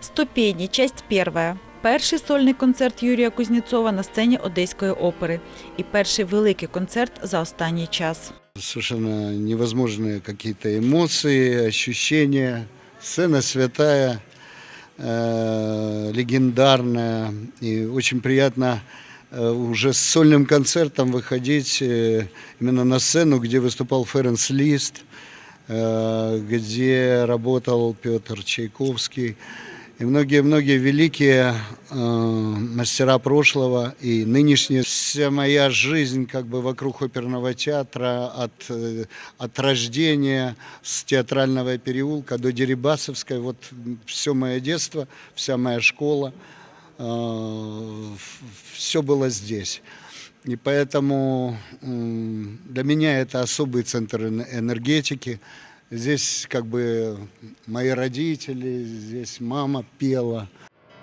Ступені, часть перша. Перший сольний концерт Юрія Кузнєцова на сцені Одеської опери. І перший великий концерт за останній час. Совершенно невозможные какие-то эмоции, ощущения. Сцена святая, э, легендарная. И очень приятно э, уже с сольным концертом выходить э, именно на сцену, где выступал Ференс Лист, э, где работал Петр Чайковский. И многие-многие великие э, мастера прошлого и нынешняя вся моя жизнь как бы вокруг оперного театра от, э, от рождения с театрального переулка до Дерибасовской. Вот все мое детство, вся моя школа, все было здесь. И поэтому м, для меня это особый центр эн- энергетики. Здесь как бы мои родители, здесь мама пела.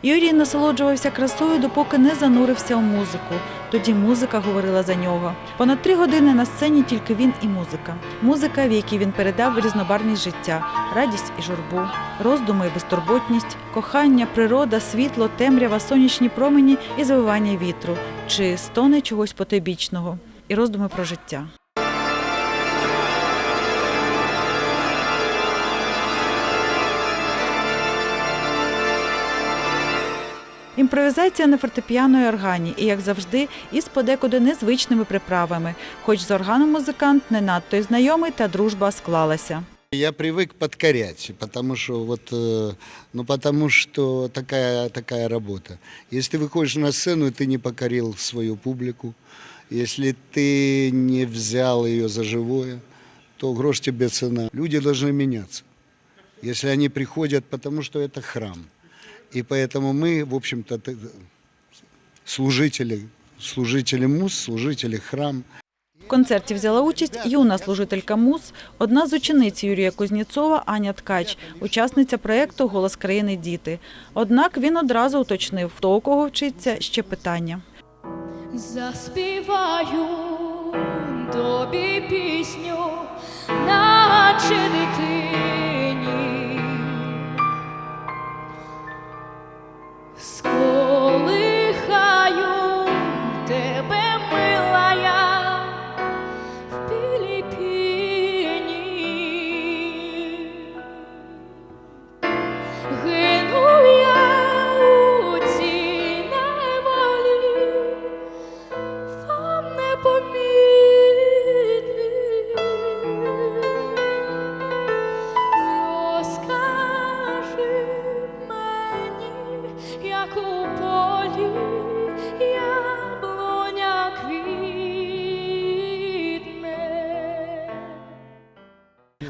Юрій насолоджувався красою, допоки не занурився у музику. Тоді музика говорила за нього. Понад три години на сцені тільки він і музика. Музика, в якій він передав різнобарвність життя, радість і журбу, роздуми і безтурботність, кохання, природа, світло, темрява, сонячні промені і звивання вітру, чи стони чогось потойбічного, і роздуми про життя. Імпровізація на фортепіано і органі, і як завжди, із подекуди незвичними приправами, хоч з органом музикант не надто й знайомий, та дружба склалася. Я привык подкорять, потому что вот, э, ну потому что такая такая работа. Если ты выходишь на сцену и ты не покорил свою публику, если ты не взял ее за живое, то грош тебе цена. Люди должны меняться, если они приходят, потому что это храм. И поэтому мы, в общем-то, служители, служители муз, служители храм. В концерті взяла участь юна служителька МУЗ, одна з учениць Юрія Кузнєцова Аня Ткач, учасниця проєкту Голос країни діти. Однак він одразу уточнив, хто у кого вчиться, ще питання. Заспіваю тобі пісню, наче дитині.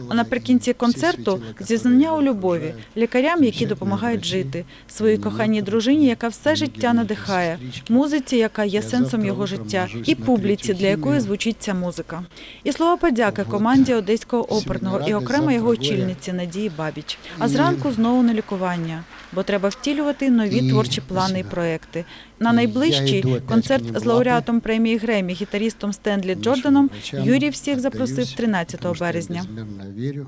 А наприкінці концерту зізнання у любові лікарям, які допомагають жити, своїй коханій дружині, яка все життя надихає, музиці, яка є сенсом його життя, і публіці, для якої звучить ця музика. І слова подяки команді Одеського оперного і окремо його очільниці Надії Бабіч. А зранку знову на лікування, бо треба втілювати нові творчі плани і проекти. На найближчий концерт з лауреатом премії Гремі, гітарістом Стенлі Джорданом Юрій всіх запросив 13 березня. Carvilho.